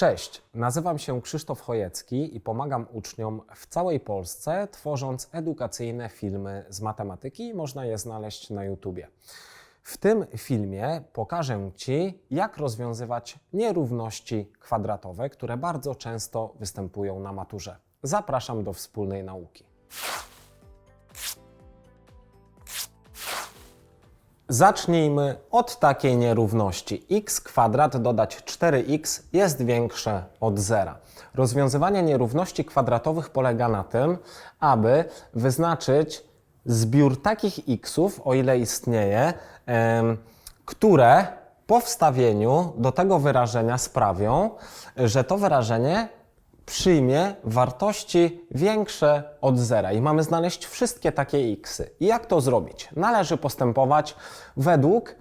Cześć, nazywam się Krzysztof Chojecki i pomagam uczniom w całej Polsce, tworząc edukacyjne filmy z matematyki. Można je znaleźć na YouTubie. W tym filmie pokażę Ci, jak rozwiązywać nierówności kwadratowe, które bardzo często występują na maturze. Zapraszam do wspólnej nauki. Zacznijmy od takiej nierówności. x kwadrat dodać 4x jest większe od zera. Rozwiązywanie nierówności kwadratowych polega na tym, aby wyznaczyć zbiór takich xów, o ile istnieje, które po wstawieniu do tego wyrażenia sprawią, że to wyrażenie przyjmie wartości większe od zera i mamy znaleźć wszystkie takie xy. I jak to zrobić? Należy postępować według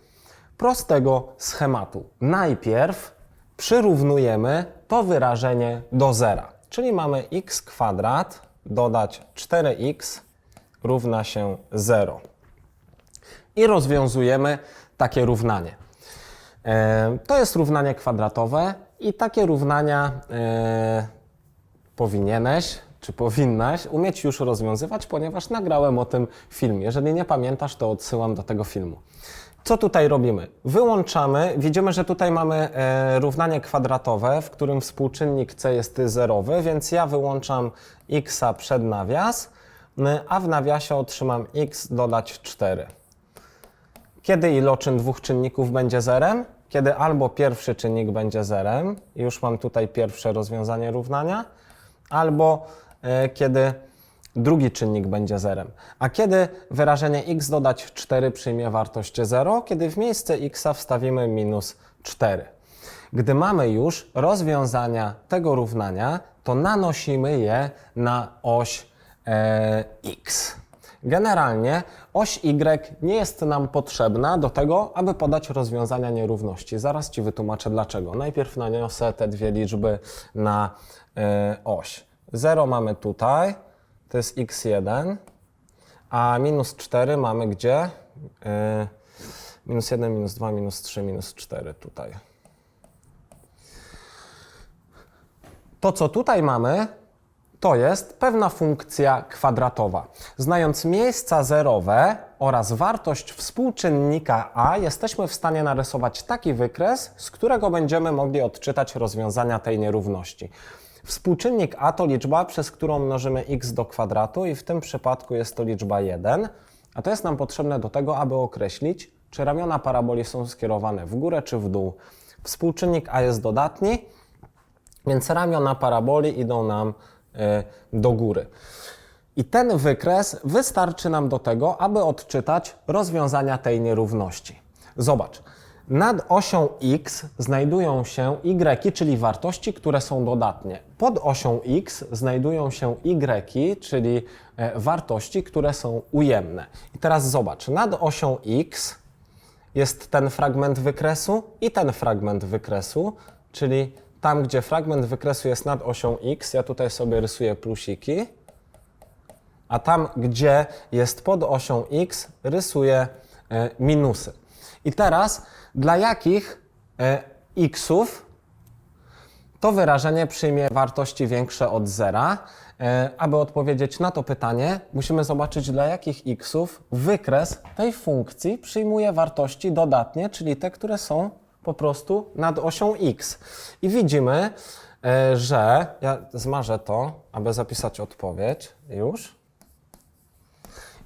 prostego schematu. Najpierw przyrównujemy to wyrażenie do zera, czyli mamy x kwadrat dodać 4x równa się 0. I rozwiązujemy takie równanie. E, To jest równanie kwadratowe i takie równania e, powinieneś czy powinnaś umieć już rozwiązywać, ponieważ nagrałem o tym film. Jeżeli nie pamiętasz, to odsyłam do tego filmu. Co tutaj robimy? Wyłączamy, widzimy, że tutaj mamy e, równanie kwadratowe, w którym współczynnik c jest zerowy, więc ja wyłączam x przed nawias, a w nawiasie otrzymam x dodać 4. Kiedy iloczyn dwóch czynników będzie zerem? Kiedy albo pierwszy czynnik będzie zerem, już mam tutaj pierwsze rozwiązanie równania, albo e, kiedy drugi czynnik będzie zerem. A kiedy wyrażenie x dodać 4 przyjmie wartość 0? Kiedy w miejsce x wstawimy minus 4. Gdy mamy już rozwiązania tego równania, to nanosimy je na oś e, x. Generalnie oś y nie jest nam potrzebna do tego, aby podać rozwiązania nierówności. Zaraz Ci wytłumaczę dlaczego. Najpierw naniosę te dwie liczby na e, oś. 0 mamy tutaj, to jest x1, a minus 4 mamy gdzie? E, minus 1, minus 2, minus 3, minus 4 tutaj. To, co tutaj mamy, to jest pewna funkcja kwadratowa. Znając miejsca zerowe oraz wartość współczynnika a, jesteśmy w stanie narysować taki wykres, z którego będziemy mogli odczytać rozwiązania tej nierówności. Współczynnik a to liczba, przez którą mnożymy x do kwadratu i w tym przypadku jest to liczba 1, a to jest nam potrzebne do tego, aby określić, czy ramiona paraboli są skierowane w górę czy w dół. Współczynnik a jest dodatni, więc ramiona paraboli idą nam e, do góry. I ten wykres wystarczy nam do tego, aby odczytać rozwiązania tej nierówności. Zobacz, nad osią x znajdują się y, czyli wartości, które są dodatnie. Pod osią x znajdują się y, czyli e, wartości, które są ujemne. I teraz zobacz, nad osią x jest ten fragment wykresu i ten fragment wykresu, czyli tam, gdzie fragment wykresu jest nad osią x, ja tutaj sobie rysuję plusiki, a tam, gdzie jest pod osią x, rysuję e, minusy. I teraz, dla jakich e, xów to wyrażenie przyjmie wartości większe od zera? E, aby odpowiedzieć na to pytanie, musimy zobaczyć, dla jakich xów wykres tej funkcji przyjmuje wartości dodatnie, czyli te, które są po prostu nad osią x. I widzimy, e, że ja zmarzę to, aby zapisać odpowiedź już.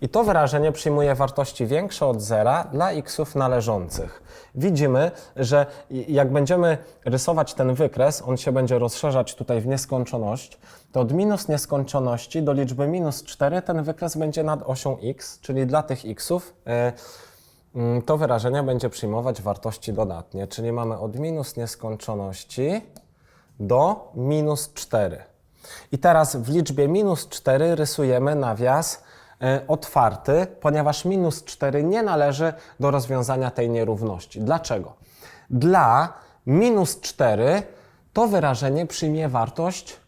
I to wyrażenie przyjmuje wartości większe od zera dla xów należących. Widzimy, że jak będziemy rysować ten wykres, on się będzie rozszerzać tutaj w nieskończoność, to od minus nieskończoności do liczby minus 4 ten wykres będzie nad osią x, czyli dla tych xów e, mm, to wyrażenie będzie przyjmować wartości dodatnie, czyli mamy od minus nieskończoności do minus 4. I teraz w liczbie minus 4 rysujemy nawias otwarty, ponieważ minus 4 nie należy do rozwiązania tej nierówności. Dlaczego? Dla minus 4 to wyrażenie przyjmie wartość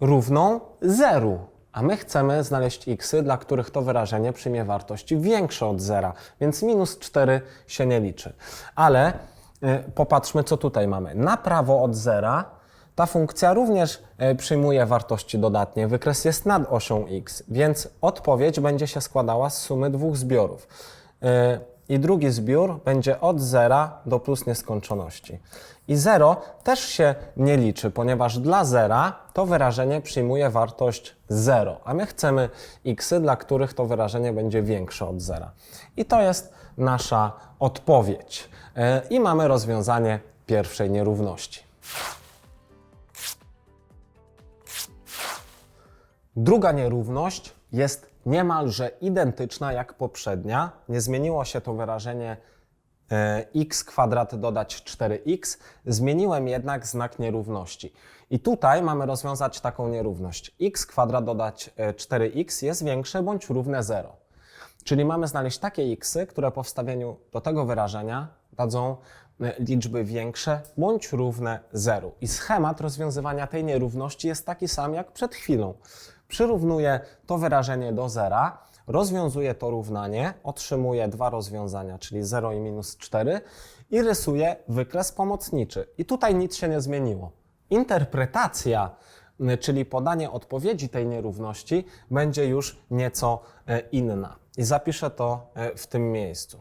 równą zeru, a my chcemy znaleźć xy, dla których to wyrażenie przyjmie wartość większą od zera, więc minus 4 się nie liczy. Ale y, popatrzmy, co tutaj mamy. Na prawo od zera Ta funkcja również e, przyjmuje wartości dodatnie. Wykres jest nad osią x, więc odpowiedź będzie się składała z sumy dwóch zbiorów. E, I drugi zbiór będzie od zera do plus nieskończoności. I 0 też się nie liczy, ponieważ dla zera to wyrażenie przyjmuje wartość 0, a my chcemy x, dla których to wyrażenie będzie większe od zera. I to jest nasza odpowiedź. E, I mamy rozwiązanie pierwszej nierówności. Druga nierówność jest niemalże identyczna jak poprzednia. Nie zmieniło się to wyrażenie e, x kwadrat dodać 4x. Zmieniłem jednak znak nierówności. I tutaj mamy rozwiązać taką nierówność. x kwadrat dodać e, 4x jest większe bądź równe 0. Czyli mamy znaleźć takie x, które po wstawieniu do tego wyrażenia dadzą e, liczby większe bądź równe 0. I schemat rozwiązywania tej nierówności jest taki sam jak przed chwilą. Przyrównuję to wyrażenie do zera, rozwiązuję to równanie, otrzymuję dwa rozwiązania, czyli 0 i minus 4 i rysuję wykres pomocniczy. I tutaj nic się nie zmieniło. Interpretacja, y, czyli podanie odpowiedzi tej nierówności, będzie już nieco e, inna. I zapiszę to e, w tym miejscu.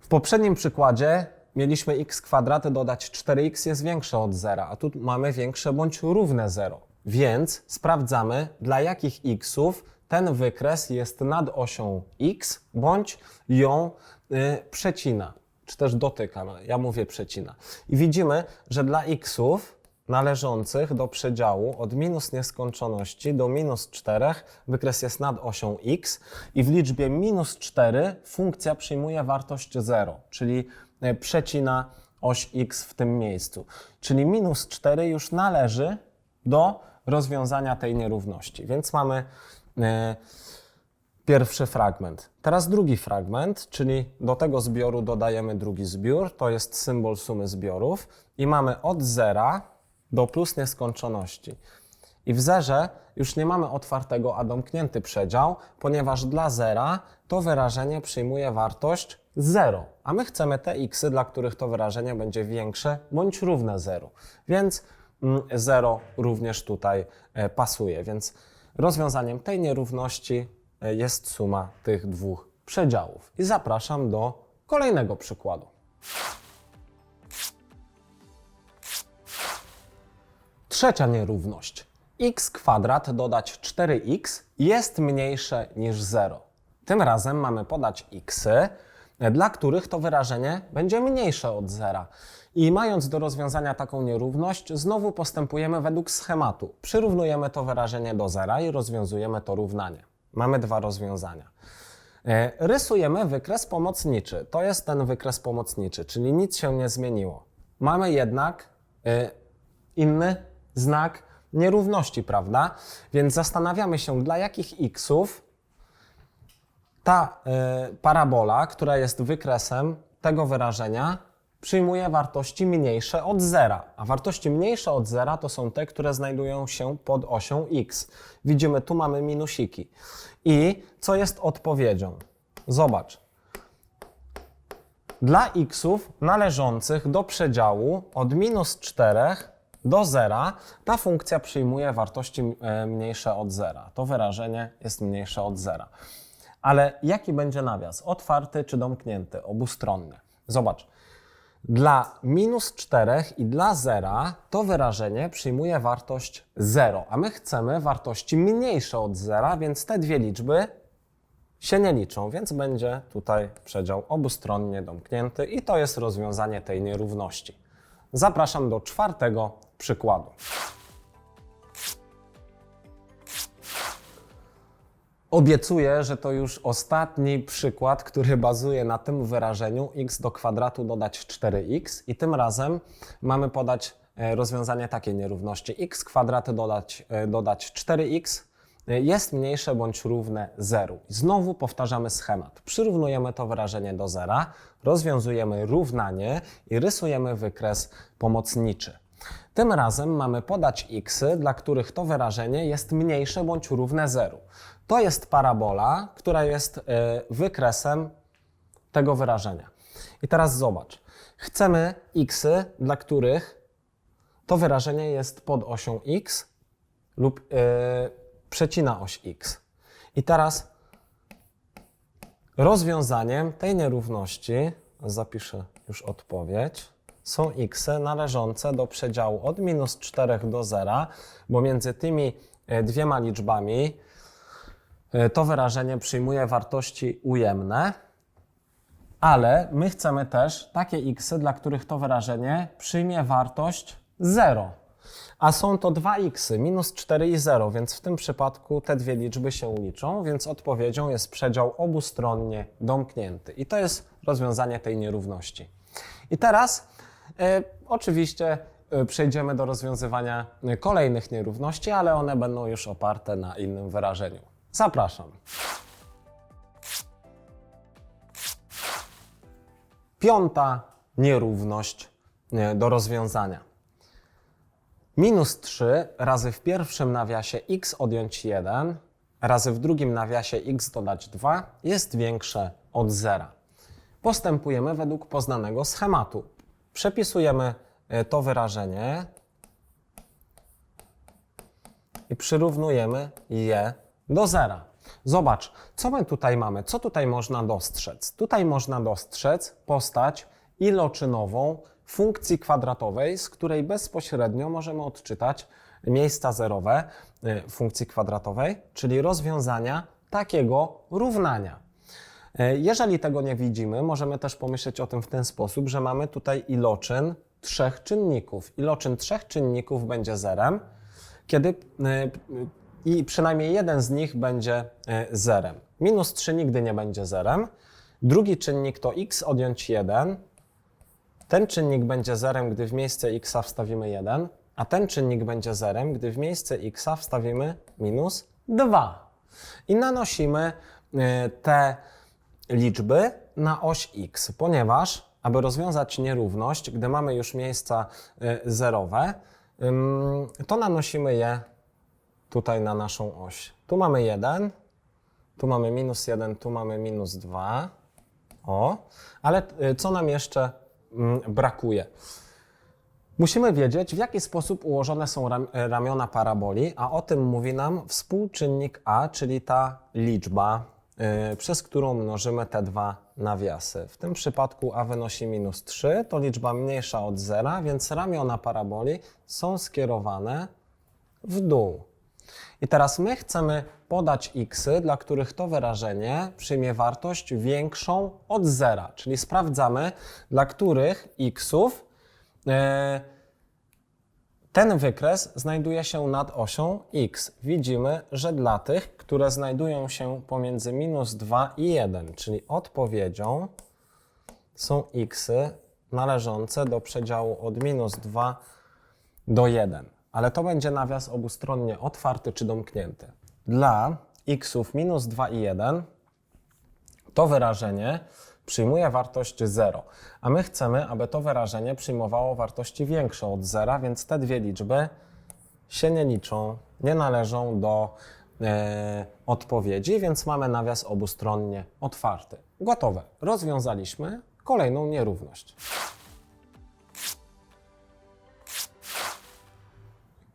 W poprzednim przykładzie mieliśmy x kwadrat dodać 4x jest większe od zera, a tu mamy większe bądź równe 0. Więc sprawdzamy, dla jakich xów ten wykres jest nad osią x bądź ją y, przecina, czy też dotyka. No, ja mówię przecina. I widzimy, że dla xów należących do przedziału od minus nieskończoności do minus 4 wykres jest nad osią x i w liczbie minus 4 funkcja przyjmuje wartość 0, czyli e, przecina oś x w tym miejscu. Czyli minus 4 już należy do rozwiązania tej nierówności. Więc mamy e, pierwszy fragment. Teraz drugi fragment, czyli do tego zbioru dodajemy drugi zbiór, to jest symbol sumy zbiorów i mamy od zera do plus nieskończoności. I w zerze już nie mamy otwartego, a domknięty przedział, ponieważ dla zera to wyrażenie przyjmuje wartość 0, a my chcemy te x, dla których to wyrażenie będzie większe bądź równe 0. Więc 0 również tutaj e, pasuje. Więc rozwiązaniem tej nierówności e, jest suma tych dwóch przedziałów. I zapraszam do kolejnego przykładu. Trzecia nierówność. x kwadrat dodać 4x jest mniejsze niż 0. Tym razem mamy podać x, dla których to wyrażenie będzie mniejsze od zera. I mając do rozwiązania taką nierówność, znowu postępujemy według schematu. Przyrównujemy to wyrażenie do zera i rozwiązujemy to równanie. Mamy dwa rozwiązania. E, Rysujemy wykres pomocniczy. To jest ten wykres pomocniczy, czyli nic się nie zmieniło. Mamy jednak e, inny znak nierówności, prawda? Więc zastanawiamy się, dla jakich xów ta e, parabola, która jest wykresem tego wyrażenia, przyjmuje wartości mniejsze od zera. A wartości mniejsze od zera to są te, które znajdują się pod osią x. Widzimy, tu mamy minusiki. I co jest odpowiedzią? Zobacz. Dla xów należących do przedziału od minus 4 do zera ta funkcja przyjmuje wartości e, mniejsze od zera. To wyrażenie jest mniejsze od zera. Ale jaki będzie nawias? Otwarty czy domknięty? Obustronny. Zobacz. Dla minus 4 i dla zera to wyrażenie przyjmuje wartość 0, a my chcemy wartości mniejsze od zera, więc te dwie liczby się nie liczą, więc będzie tutaj przedział obustronnie domknięty i to jest rozwiązanie tej nierówności. Zapraszam do czwartego przykładu. Obiecuję, że to już ostatni przykład, który bazuje na tym wyrażeniu x do kwadratu dodać 4x i tym razem mamy podać e, rozwiązanie takiej nierówności x kwadrat dodać, e, dodać 4x e, jest mniejsze bądź równe 0. I znowu powtarzamy schemat. Przyrównujemy to wyrażenie do zera, rozwiązujemy równanie i rysujemy wykres pomocniczy. Tym razem mamy podać x, dla których to wyrażenie jest mniejsze bądź równe 0. To jest parabola, która jest e, wykresem tego wyrażenia. I teraz zobacz. Chcemy x, dla których to wyrażenie jest pod osią x lub yy, przecina oś x. I teraz rozwiązaniem tej nierówności, zapiszę już odpowiedź, są x należące do przedziału od minus 4 do 0, bo między tymi e, dwiema liczbami to wyrażenie przyjmuje wartości ujemne, ale my chcemy też takie x, dla których to wyrażenie przyjmie wartość 0. A są to dwa x, minus 4 i 0, więc w tym przypadku te dwie liczby się liczą, więc odpowiedzią jest przedział obustronnie domknięty. I to jest rozwiązanie tej nierówności. I teraz e, oczywiście e, przejdziemy do rozwiązywania e, kolejnych nierówności, ale one będą już oparte na innym wyrażeniu. Zapraszam. Piąta nierówność do rozwiązania. Minus 3 razy w pierwszym nawiasie x odjąć 1 razy w drugim nawiasie x dodać 2 jest większe od 0. Postępujemy według poznanego schematu. Przepisujemy e, to wyrażenie i przyrównujemy je do zera. Zobacz, co my tutaj mamy, co tutaj można dostrzec. Tutaj można dostrzec postać iloczynową funkcji kwadratowej, z której bezpośrednio możemy odczytać miejsca zerowe y, funkcji kwadratowej, czyli rozwiązania takiego równania. Y, Jeżeli tego nie widzimy, możemy też pomyśleć o tym w ten sposób, że mamy tutaj iloczyn trzech czynników. Iloczyn trzech czynników będzie zerem, kiedy y, i przynajmniej jeden z nich będzie y, zerem. Minus 3 nigdy nie będzie zerem. Drugi czynnik to x odjąć 1. Ten czynnik będzie zerem, gdy w miejsce x wstawimy 1, a ten czynnik będzie zerem, gdy w miejsce x wstawimy minus 2. I nanosimy y, te liczby na oś x, ponieważ aby rozwiązać nierówność, gdy mamy już miejsca y, zerowe, to nanosimy je tutaj na naszą oś. Tu mamy 1, tu mamy minus 1, tu mamy minus 2. O, ale y, co nam jeszcze mm, brakuje? Musimy wiedzieć, w jaki sposób ułożone są ram- ramiona paraboli, a o tym mówi nam współczynnik a, czyli ta liczba, y, przez którą mnożymy te dwa nawiasy. W tym przypadku a wynosi minus 3, to liczba mniejsza od zera, więc ramiona paraboli są skierowane w dół. I teraz my chcemy podać x, dla których to wyrażenie przyjmie wartość większą od zera, czyli sprawdzamy, dla których xów e, ten wykres znajduje się nad osią x. Widzimy, że dla tych, które znajdują się pomiędzy minus 2 i 1, czyli odpowiedzią są x należące do przedziału od minus 2 do 1. Ale to będzie nawias obustronnie otwarty czy domknięty. Dla xów minus 2 i 1 to wyrażenie przyjmuje wartość 0, a my chcemy, aby to wyrażenie przyjmowało wartości większe od 0, więc te dwie liczby się nie liczą, nie należą do e, odpowiedzi, więc mamy nawias obustronnie otwarty. Gotowe. Rozwiązaliśmy kolejną nierówność.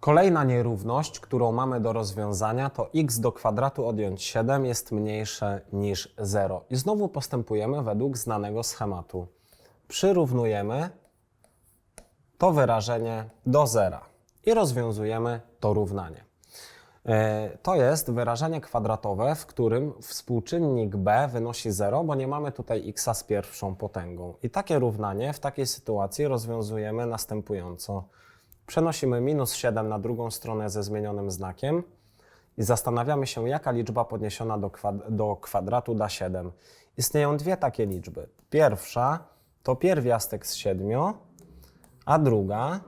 Kolejna nierówność, którą mamy do rozwiązania, to x do kwadratu odjąć 7 jest mniejsze niż 0. I znowu postępujemy według znanego schematu. Przyrównujemy to wyrażenie do zera i rozwiązujemy to równanie. E, To jest wyrażenie kwadratowe, w którym współczynnik b wynosi 0, bo nie mamy tutaj x z pierwszą potęgą. I takie równanie w takiej sytuacji rozwiązujemy następująco. Przenosimy minus 7 na drugą stronę ze zmienionym znakiem i zastanawiamy się, jaka liczba podniesiona do, kwad- do kwadratu da 7. Istnieją dwie takie liczby. Pierwsza to pierwiastek z 7, a druga,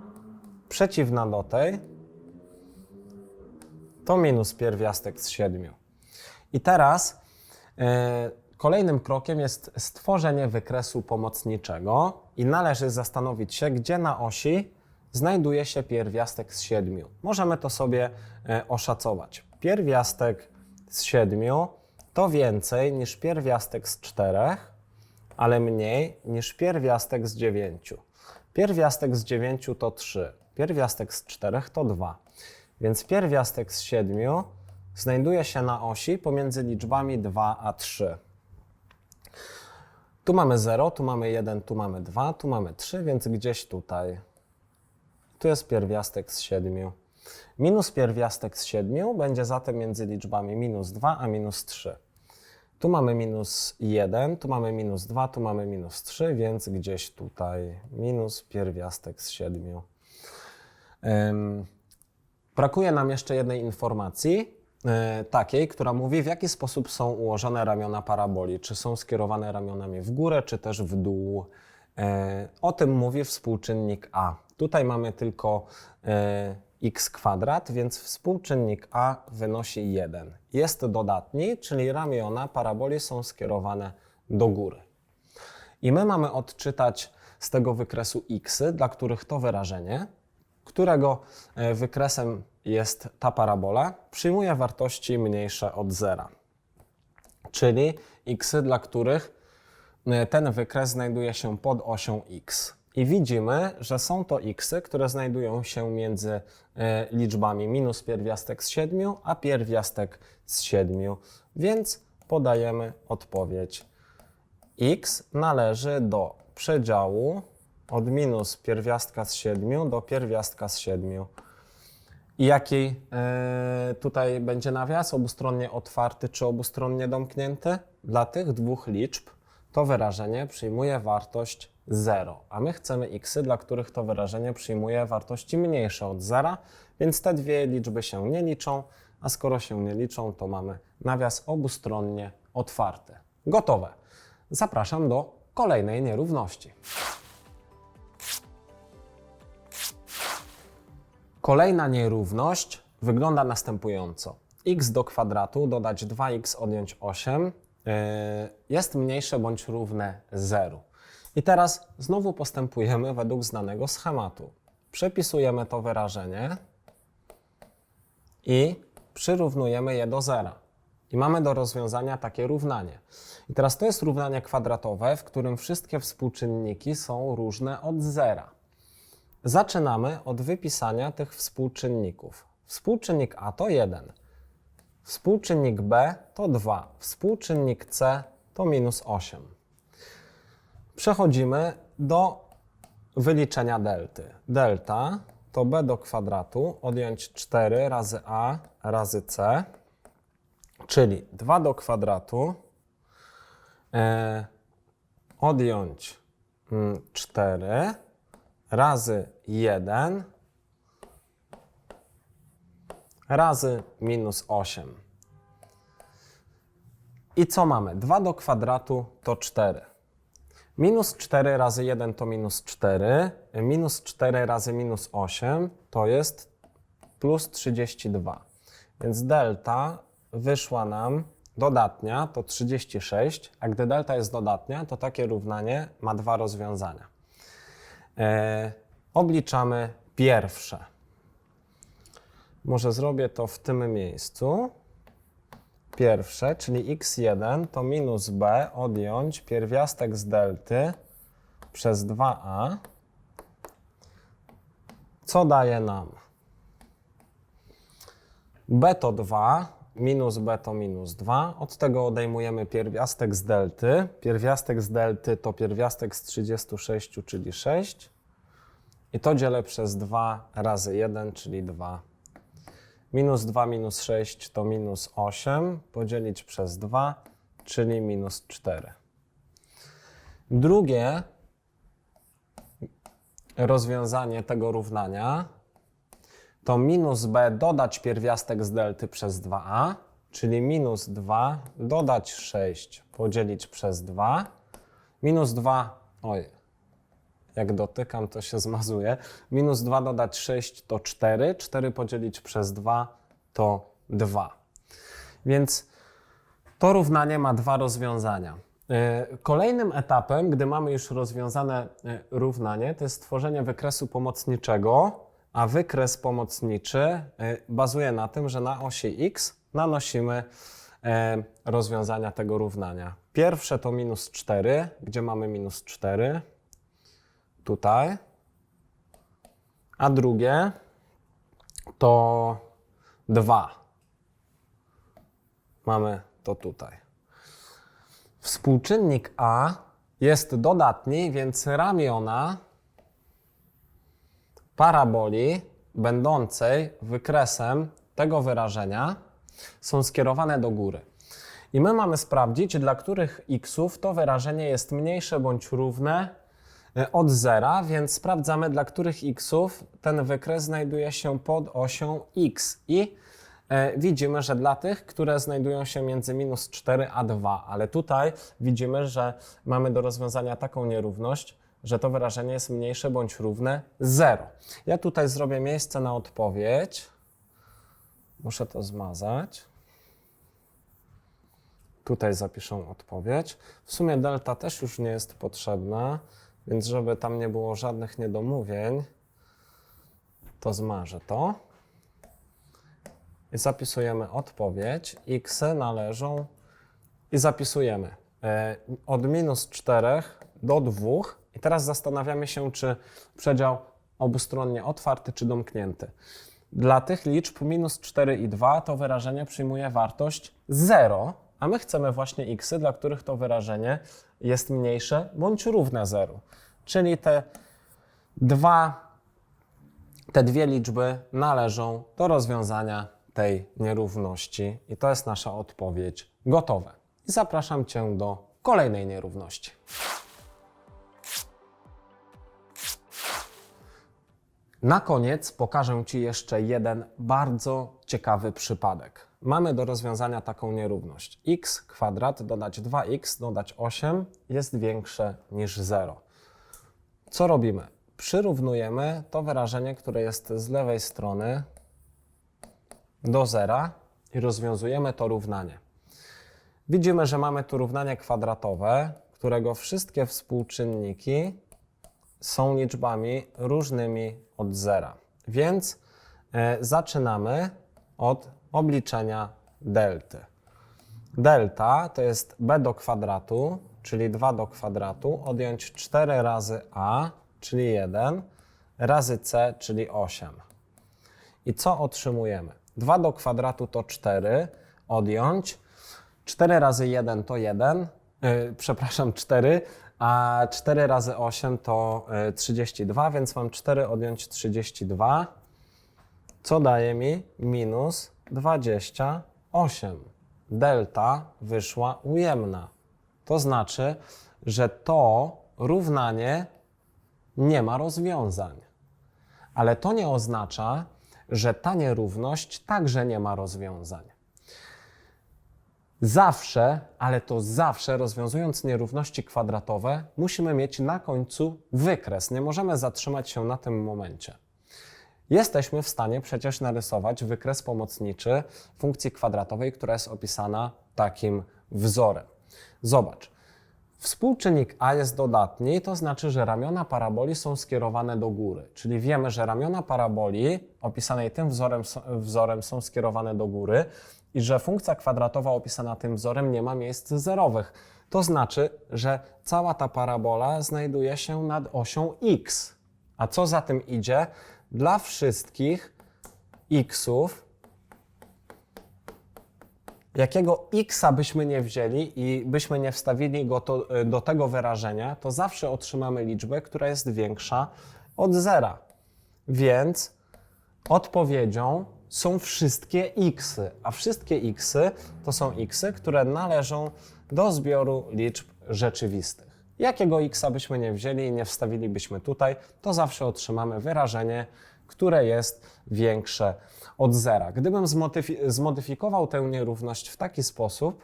przeciwna do tej, to minus pierwiastek z 7. I teraz e, kolejnym krokiem jest stworzenie wykresu pomocniczego i należy zastanowić się, gdzie na osi znajduje się pierwiastek z 7. Możemy to sobie e, oszacować. Pierwiastek z 7 to więcej niż pierwiastek z 4, ale mniej niż pierwiastek z 9. Pierwiastek z 9 to 3. Pierwiastek z 4 to 2. Więc pierwiastek z 7 znajduje się na osi pomiędzy liczbami 2 a 3. Tu mamy 0, tu mamy 1, tu mamy 2, tu mamy 3, więc gdzieś tutaj. Tu jest pierwiastek z 7. Minus pierwiastek z 7 będzie zatem między liczbami minus 2 a minus 3. Tu mamy minus 1, tu mamy minus 2, tu mamy minus 3, więc gdzieś tutaj minus pierwiastek z 7. Ym, brakuje nam jeszcze jednej informacji, e, takiej, która mówi, w jaki sposób są ułożone ramiona paraboli. Czy są skierowane ramionami w górę, czy też w dół. E, o tym mówi współczynnik a. Tutaj mamy tylko e, x kwadrat, więc współczynnik a wynosi 1. Jest dodatni, czyli ramiona paraboli są skierowane do góry. I my mamy odczytać z tego wykresu x, dla których to wyrażenie, którego e, wykresem jest ta parabola, przyjmuje wartości mniejsze od zera. Czyli x, dla których e, ten wykres znajduje się pod osią x. I widzimy, że są to x, które znajdują się między e, liczbami minus pierwiastek z 7, a pierwiastek z 7. Więc podajemy odpowiedź x należy do przedziału od minus pierwiastka z 7 do pierwiastka z 7. I jaki e, tutaj będzie nawias? Obustronnie otwarty czy obustronnie domknięty? Dla tych dwóch liczb to wyrażenie przyjmuje wartość 0, a my chcemy x, dla których to wyrażenie przyjmuje wartości mniejsze od 0, więc te dwie liczby się nie liczą, a skoro się nie liczą, to mamy nawias obustronnie otwarty. Gotowe. Zapraszam do kolejnej nierówności. Kolejna nierówność wygląda następująco. x do kwadratu dodać 2x odjąć 8 yy, jest mniejsze bądź równe 0. I teraz znowu postępujemy według znanego schematu. Przepisujemy to wyrażenie i przyrównujemy je do zera. I mamy do rozwiązania takie równanie. I teraz to jest równanie kwadratowe, w którym wszystkie współczynniki są różne od zera. Zaczynamy od wypisania tych współczynników. Współczynnik A to 1, współczynnik B to 2, współczynnik C to minus 8. Przechodzimy do wyliczenia delty. Delta to b do kwadratu odjąć 4 razy a razy c, czyli 2 do kwadratu e, odjąć mm, 4 razy 1 razy minus 8. I co mamy? 2 do kwadratu to 4. Minus 4 razy 1 to minus 4. Minus 4 razy minus 8 to jest plus 32. Więc delta wyszła nam dodatnia to 36, a gdy delta jest dodatnia, to takie równanie ma dwa rozwiązania. E, obliczamy pierwsze. Może zrobię to w tym miejscu. Pierwsze, czyli x1 to minus b odjąć pierwiastek z delty przez 2a, co daje nam b to 2, minus b to minus 2. Od tego odejmujemy pierwiastek z delty. Pierwiastek z delty to pierwiastek z 36, czyli 6. I to dzielę przez 2 razy 1, czyli 2. Minus 2 minus 6 to minus 8, podzielić przez 2, czyli minus 4. Drugie rozwiązanie tego równania to minus b dodać pierwiastek z delty przez 2a, czyli minus 2 dodać 6 podzielić przez 2. Minus 2, oj, jak dotykam, to się zmazuje. Minus 2 dodać 6 to 4. 4 podzielić przez 2 to 2. Więc to równanie ma dwa rozwiązania. E, Kolejnym etapem, gdy mamy już rozwiązane e, równanie, to jest stworzenie wykresu pomocniczego, a wykres pomocniczy e, bazuje na tym, że na osi x nanosimy rozwiązania tego równania. Pierwsze to minus 4, gdzie mamy minus 4, tutaj, a drugie to 2. Mamy to tutaj. Współczynnik a jest dodatni, więc ramiona paraboli będącej wykresem tego wyrażenia są skierowane do góry. I my mamy sprawdzić, dla których xów to wyrażenie jest mniejsze bądź równe od zera, więc sprawdzamy, dla których xów ten wykres znajduje się pod osią x. I e, widzimy, że dla tych, które znajdują się między minus 4 a 2, ale tutaj widzimy, że mamy do rozwiązania taką nierówność, że to wyrażenie jest mniejsze bądź równe 0. Ja tutaj zrobię miejsce na odpowiedź. Muszę to zmazać. Tutaj zapiszę odpowiedź. W sumie delta też już nie jest potrzebna, więc żeby tam nie było żadnych niedomówień, to zmarzę to. I zapisujemy odpowiedź. X należą i zapisujemy e, od minus 4 do 2. I teraz zastanawiamy się, czy przedział obustronnie otwarty czy domknięty. Dla tych liczb minus 4 i 2 to wyrażenie przyjmuje wartość 0, a my chcemy właśnie x, dla których to wyrażenie jest mniejsze bądź równe 0. Czyli te dwa, te dwie liczby należą do rozwiązania tej nierówności i to jest nasza odpowiedź gotowe. I zapraszam Cię do kolejnej nierówności. Na koniec pokażę Ci jeszcze jeden bardzo ciekawy przypadek. Mamy do rozwiązania taką nierówność. x kwadrat dodać 2x dodać 8 jest większe niż 0. Co robimy? Przyrównujemy to wyrażenie, które jest z lewej strony do zera i rozwiązujemy to równanie. Widzimy, że mamy tu równanie kwadratowe, którego wszystkie współczynniki są liczbami różnymi od zera. Więc e, zaczynamy od obliczenia delty. Delta to jest b do kwadratu, czyli 2 do kwadratu, odjąć 4 razy a, czyli 1, razy c, czyli 8. I co otrzymujemy? 2 do kwadratu to 4, odjąć 4 razy 1 to 1, yy, przepraszam, 4, a 4 razy 8 to yy, 32, więc mam 4 odjąć 32, co daje mi minus 28. Delta wyszła ujemna. To znaczy, że to równanie nie ma rozwiązań. Ale to nie oznacza, że ta nierówność także nie ma rozwiązań. Zawsze, ale to zawsze, rozwiązując nierówności kwadratowe, musimy mieć na końcu wykres. Nie możemy zatrzymać się na tym momencie. Jesteśmy w stanie przecież narysować wykres pomocniczy funkcji kwadratowej, która jest opisana takim wzorem. Zobacz. Współczynnik a jest dodatni, to znaczy, że ramiona paraboli są skierowane do góry. Czyli wiemy, że ramiona paraboli opisanej tym wzorem, wzorem są skierowane do góry i że funkcja kwadratowa opisana tym wzorem nie ma miejsc zerowych. To znaczy, że cała ta parabola znajduje się nad osią x. A co za tym idzie? Dla wszystkich xów jakiego x byśmy nie wzięli i byśmy nie wstawili go to, do tego wyrażenia, to zawsze otrzymamy liczbę, która jest większa od zera. Więc odpowiedzią są wszystkie x, a wszystkie x to są x, które należą do zbioru liczb rzeczywistych. Jakiego x byśmy nie wzięli i nie wstawilibyśmy tutaj, to zawsze otrzymamy wyrażenie, które jest większe od zera. Gdybym zmodyfikował tę nierówność w taki sposób,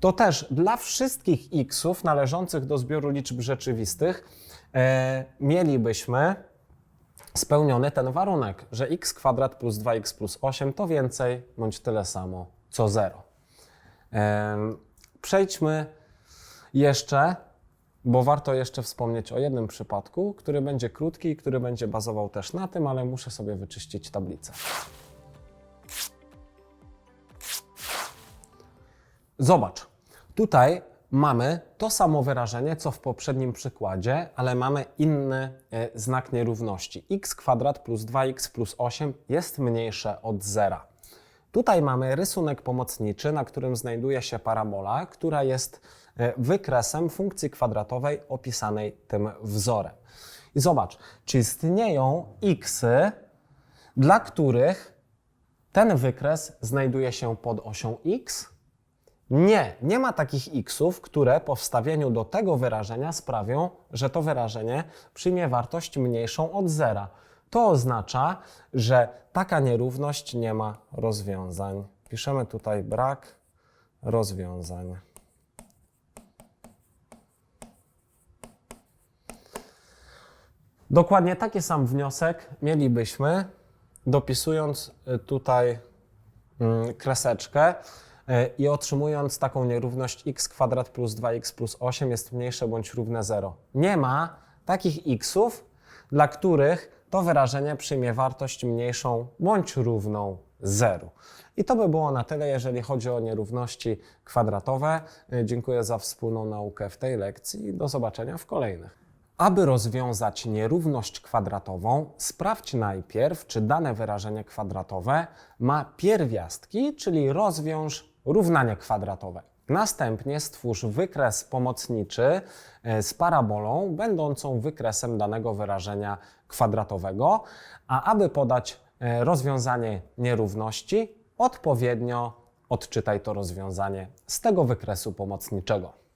to też dla wszystkich xów należących do zbioru liczb rzeczywistych e, mielibyśmy spełniony ten warunek, że x kwadrat plus 2x plus 8 to więcej bądź tyle samo co 0. E, przejdźmy jeszcze bo warto jeszcze wspomnieć o jednym przypadku, który będzie krótki i który będzie bazował też na tym, ale muszę sobie wyczyścić tablicę. Zobacz, tutaj mamy to samo wyrażenie, co w poprzednim przykładzie, ale mamy inny e, znak nierówności. x kwadrat plus 2x plus 8 jest mniejsze od zera. Tutaj mamy rysunek pomocniczy, na którym znajduje się parabola, która jest wykresem funkcji kwadratowej opisanej tym wzorem. I zobacz, czy istnieją xy, dla których ten wykres znajduje się pod osią x? Nie, nie ma takich xów, które po wstawieniu do tego wyrażenia sprawią, że to wyrażenie przyjmie wartość mniejszą od zera. To oznacza, że taka nierówność nie ma rozwiązań. Piszemy tutaj brak rozwiązań. Dokładnie taki sam wniosek mielibyśmy, dopisując y, tutaj mm, kreseczkę y, i otrzymując taką nierówność x kwadrat plus 2x plus 8 jest mniejsze bądź równe 0. Nie ma takich xów, dla których to wyrażenie przyjmie wartość mniejszą bądź równą 0. I to by było na tyle, jeżeli chodzi o nierówności kwadratowe. Y, Dziękuję za wspólną naukę w tej lekcji i do zobaczenia w kolejnych. Aby rozwiązać nierówność kwadratową, sprawdź najpierw, czy dane wyrażenie kwadratowe ma pierwiastki, czyli rozwiąż równanie kwadratowe. Następnie stwórz wykres pomocniczy e, z parabolą, będącą wykresem danego wyrażenia kwadratowego, a aby podać e, rozwiązanie nierówności, odpowiednio odczytaj to rozwiązanie z tego wykresu pomocniczego.